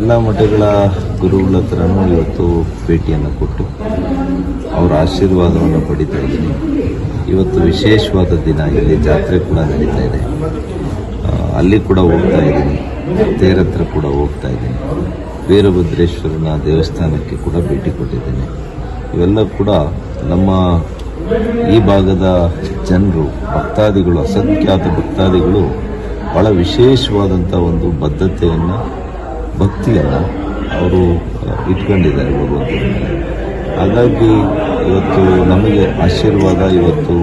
ಎಲ್ಲ ಮಠಗಳ ಗುರುಗಳ ಹತ್ರನೂ ಇವತ್ತು ಭೇಟಿಯನ್ನು ಕೊಟ್ಟು ಅವರ ಆಶೀರ್ವಾದವನ್ನು ಪಡಿತಾ ಇದ್ದೀನಿ. ಇವತ್ತು ವಿಶೇಷವಾದ ದಿನ ಇಲ್ಲಿ ಜಾತ್ರೆ ಕೂಡ ನಡೀತಾ ಇದೆ. ಅಲ್ಲಿ ಕೂಡ ಹೋಗ್ತಾ ಇದ್ದೀನಿ. ತೇರ ಹತ್ರ ಕೂಡ ಹೋಗ್ತಾ ಇದ್ದೀನಿ. ವೀರಭದ್ರೇಶ್ವರನ ದೇವಸ್ಥಾನಕ್ಕೆ ಕೂಡ ಭೇಟಿ ಕೊಟ್ಟಿದ್ದೀನಿ. ಇವೆಲ್ಲ ಕೂಡ ನಮ್ಮ ಈ ಭಾಗದ ಜನರು, ಭಕ್ತಾದಿಗಳು, ಅಸಂಖ್ಯಾತ ಭಕ್ತಾದಿಗಳು ಬಹಳ ವಿಶೇಷವಾದಂಥ ಒಂದು ಬದ್ಧತೆಯನ್ನು ಭಕ್ತಿಯನ್ನು ಅವರು ಇಟ್ಕೊಂಡಿದ್ದಾರೆ ಭಗವಂತನ ಹಾಗಾಗಿ ಇವತ್ತು ನಮಗೆ ಆಶೀರ್ವಾದ, ಇವತ್ತು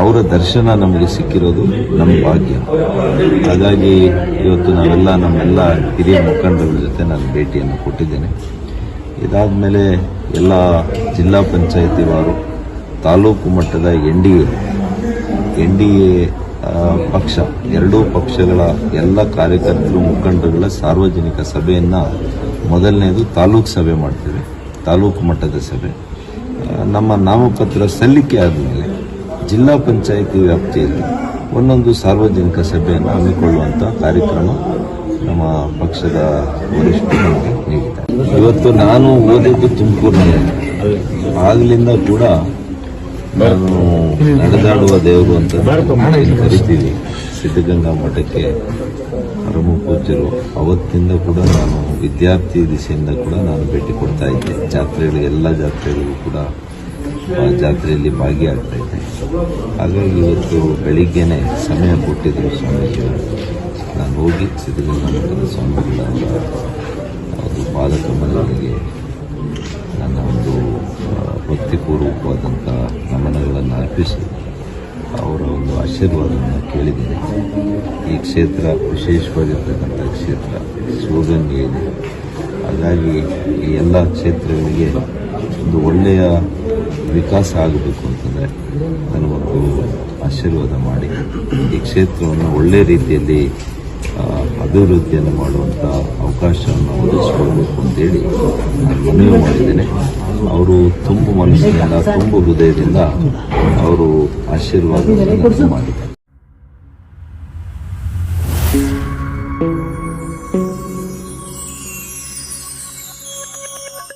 ಅವರ ದರ್ಶನ ನಮಗೆ ಸಿಕ್ಕಿರೋದು ನಮ್ಮ ಭಾಗ್ಯ. ಹಾಗಾಗಿ ಇವತ್ತು ನಾವೆಲ್ಲ, ನಮ್ಮೆಲ್ಲ ಹಿರಿಯ ಮುಖಂಡರ ಜೊತೆ ನಾನು ಭೇಟಿಯನ್ನು ಕೊಟ್ಟಿದ್ದೇನೆ. ಇದಾದ ಮೇಲೆ ಎಲ್ಲ ಜಿಲ್ಲಾ ಪಂಚಾಯತಿವಾರು ತಾಲೂಕು ಮಟ್ಟದ N D A, N D A ಪಕ್ಷ. ಎರಡೂ ಪಕ್ಷಗಳ ಎಲ್ಲ ಕಾರ್ಯಕರ್ತರು, ಮುಖಂಡರುಗಳ ಸಾರ್ವಜನಿಕ ಸಭೆಯನ್ನು ಮೊದಲನೇದು ತಾಲೂಕು ಸಭೆ ಮಾಡ್ತೇವೆ, ತಾಲೂಕು ಮಟ್ಟದ ಸಭೆ. ನಮ್ಮ ನಾಮಪತ್ರ ಸಲ್ಲಿಕೆ ಆದಮೇಲೆ ಜಿಲ್ಲಾ ಪಂಚಾಯಿತಿ ವ್ಯಾಪ್ತಿಯಲ್ಲಿ ಒಂದೊಂದು ಸಾರ್ವಜನಿಕ ಸಭೆಯನ್ನು ಹಮ್ಮಿಕೊಳ್ಳುವಂಥ ಕಾರ್ಯಕ್ರಮ ನಮ್ಮ ಪಕ್ಷದ ವರಿಷ್ಠರು ನೀಡಿದ್ದಾರೆ. ಇವತ್ತು ನಾನು ಓದಿದ್ದು ತುಮಕೂರಿನಲ್ಲಿ. ಆಗಲಿಂದ ಕೂಡ ನಡೆದಾಡುವ ದೇವರು ಅಂತ ಕರಿತೀವಿ. ಸಿದ್ಧಗಂಗಾ ಮಠಕ್ಕೆ ಪರಮ ಪೂಜ್ಯರು ಅವತ್ತಿಂದ ಕೂಡ ನಾನು ವಿದ್ಯಾರ್ಥಿ ದಿಸೆಯಿಂದ ಕೂಡ ನಾನು ಭೇಟಿ ಕೊಡ್ತಾ ಇದ್ದೆ. ಜಾತ್ರೆಗಳು ಎಲ್ಲ ಜಾತ್ರೆಗಳಿಗೂ ಕೂಡ ಜಾತ್ರೆಯಲ್ಲಿ ಭಾಗಿಯಾಗ್ತಾ ಇದ್ದೆ. ಹಾಗಾಗಿ ಇವತ್ತು ಬೆಳಿಗ್ಗೆನೆ ಸಮಯ ಕೊಟ್ಟಿದ್ದರು ಸ್ವಾಮೀಜಿಯವರು ನಾನು ಹೋಗಿ ಸಿದ್ಧಗಂಗಾ ಮಠದ ಸ್ವಾಮಿಗಳ ಭಕ್ತಿಪೂರ್ವಕವಾದಂಥ ನಮನಗಳನ್ನು ಅರ್ಪಿಸಿ ಅವರ ಒಂದು ಆಶೀರ್ವಾದವನ್ನು ಕೇಳಿದ್ದೇನೆ. ಈ ಕ್ಷೇತ್ರ ವಿಶೇಷವಾಗಿರ್ತಕ್ಕಂಥ ಕ್ಷೇತ್ರ ಶಿವಗಂಗೆ ಇದೆ. ಹಾಗಾಗಿ ಈ ಎಲ್ಲ ಕ್ಷೇತ್ರಗಳಿಗೆ ಒಂದು ಒಳ್ಳೆಯ ವಿಕಾಸ ಆಗಬೇಕು ಅಂತಂದರೆ ನನಗೊಂದು ಆಶೀರ್ವಾದ ಮಾಡಿ ಈ ಕ್ಷೇತ್ರವನ್ನು ಒಳ್ಳೆಯ ರೀತಿಯಲ್ಲಿ ಅಭಿವೃದ್ಧಿಯನ್ನು ಮಾಡುವಂಥ ಅವಕಾಶವನ್ನು ಒದಗಿಸಿಕೊಡ್ಬೇಕು ಅಂತೇಳಿ ಮನವಿ ಮಾಡಿದ್ದೇನೆ. ಅವರು ತುಂಬು ಮನಸ್ಸಿನಿಂದ ತುಂಬು ಹೃದಯದಿಂದ ಅವರು ಆಶೀರ್ವಾದ ಮಾಡಿದ್ದಾರೆ.